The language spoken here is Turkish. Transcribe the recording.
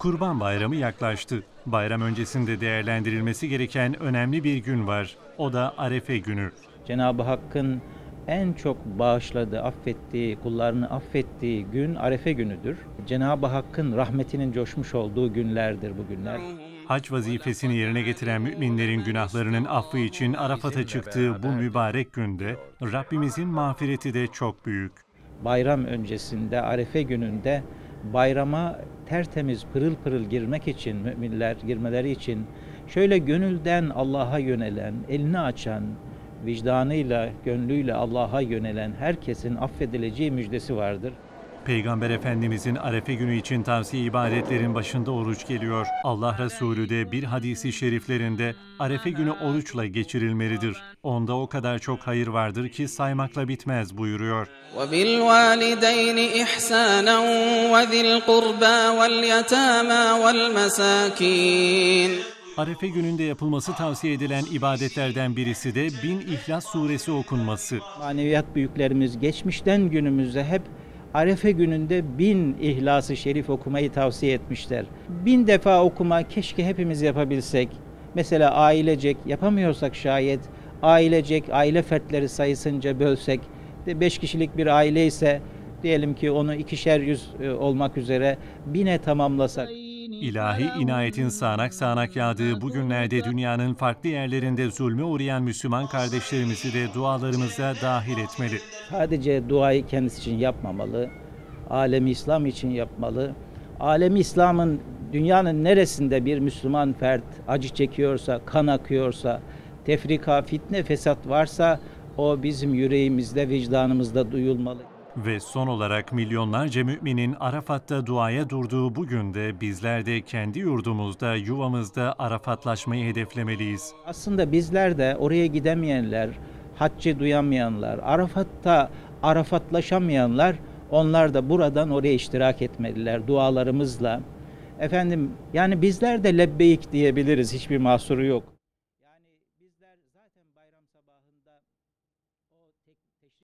Kurban Bayramı yaklaştı. Bayram öncesinde değerlendirilmesi gereken önemli bir gün var. O da Arefe günü. Cenab-ı Hakk'ın en çok bağışladığı, affettiği, kullarını affettiği gün Arefe günüdür. Cenab-ı Hakk'ın rahmetinin coşmuş olduğu günlerdir bu günler. Hac vazifesini yerine getiren müminlerin günahlarının affı için Arafat'a çıktığı bu mübarek günde Rabbimizin mağfireti de çok büyük. Bayram öncesinde, Arefe gününde bayrama tertemiz, pırıl pırıl girmek için, müminler girmeleri için şöyle gönülden Allah'a yönelen, elini açan, vicdanıyla, gönlüyle Allah'a yönelen herkesin affedileceği müjdesi vardır. Peygamber Efendimizin Arefe günü için tavsiye ibadetlerin başında oruç geliyor. Allah Resulü de bir hadisi şeriflerinde Arefe günü oruçla geçirilmelidir. Onda o kadar çok hayır vardır ki saymakla bitmez buyuruyor. وبالوالدين إحسانا وذي القربى واليتامى والمساكين Arefe gününde yapılması tavsiye edilen ibadetlerden birisi de Bin İhlas suresi okunması. Maneviyat büyüklerimiz geçmişten günümüze hep Arefe gününde bin İhlas-ı Şerif okumayı tavsiye etmişler. Bin defa okuma keşke hepimiz yapabilsek. Mesela ailecek yapamıyorsak şayet ailecek aile fertleri sayısınca bölsek de beş kişilik bir aile ise diyelim ki onu ikişer yüz e, olmak üzere bine tamamlasak. İlahi inayetin sağanak sağanak yağdığı bu günlerde dünyanın farklı yerlerinde zulme uğrayan Müslüman kardeşlerimizi de dualarımıza dahil etmeli. Sadece duayı kendisi için yapmamalı. Alemi İslam için yapmalı. Alemi İslam'ın dünyanın neresinde bir Müslüman fert acı çekiyorsa, kan akıyorsa, tefrika, fitne, fesat varsa o bizim yüreğimizde, vicdanımızda duyulmalı. Ve son olarak milyonlarca müminin Arafat'ta duaya durduğu bu günde bizler de kendi yurdumuzda, yuvamızda Arafatlaşmayı hedeflemeliyiz. Aslında bizler de oraya gidemeyenler, haccı duyamayanlar, Arafat'ta Arafatlaşamayanlar onlar da buradan oraya iştirak etmeliler dualarımızla. Efendim yani bizler de lebbeyik diyebiliriz hiçbir mahsuru yok.